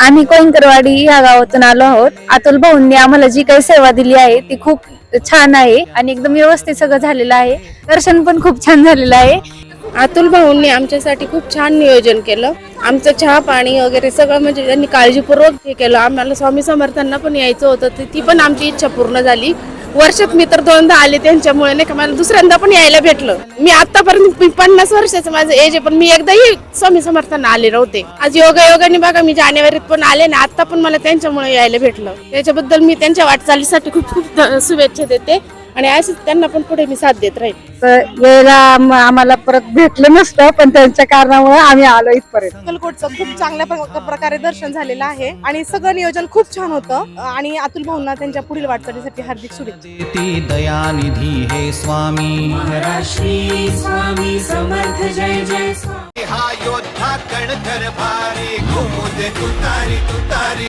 आम्ही कोईनकरवाडी या गावातून आलो आहोत. अतुल भाऊंनी आम्हाला जी काही सेवा दिली आहे ती खूप छान आहे आणि एकदम व्यवस्थित सगळं झालेलं आहे. दर्शन पण खूप छान झालेलं आहे. अतुल भाऊंनी आमच्यासाठी खूप छान नियोजन केलं. आमचं चहा पाणी वगैरे सगळं म्हणजे त्यांनी काळजीपूर्वक हे केलं. आम्हाला स्वामी समर्थांना पण यायचं होतं तर ती पण आमची इच्छा पूर्ण झाली. वर्षात मी तर दोनदा आले त्यांच्यामुळे नाही का? मला दुसऱ्यांदा पण यायला भेटलं. मी आतापर्यंत मी पन्नास वर्षाचं माझं एज आहे पण मी एकदाही स्वामी समर्थांना आले नव्हते. आज योगा योगाने बघा मी जानेवारीत पण आले ना आता पण मला त्यांच्यामुळे यायला भेटलं. त्याच्याबद्दल मी त्यांच्या वाटचालीसाठी खूप खूप शुभेच्छा देते. आणि अशीच त्यांना पण पुढे मी साथ देत राहील तर यायला आम- आम्हाला परत भेटलं नसतं पण त्यांच्या कारणामुळे आम्ही आलो इथपर्यंत. अक्कलकोटचं खूप चांगल्या प्र- प्रकारे दर्शन झालेलं आहे आणि सगळं नियोजन खूप छान होतं. आणि अतुल भाऊंना त्यांच्या पुढील वाटचालीसाठी हार्दिक शुभेच्छा. देती दयानिधी हे स्वामी. श्री स्वामी समर्थ जय जय स्वामी. हा योद्धा कणखर भारी घुमू दे तुतारी तुतारी.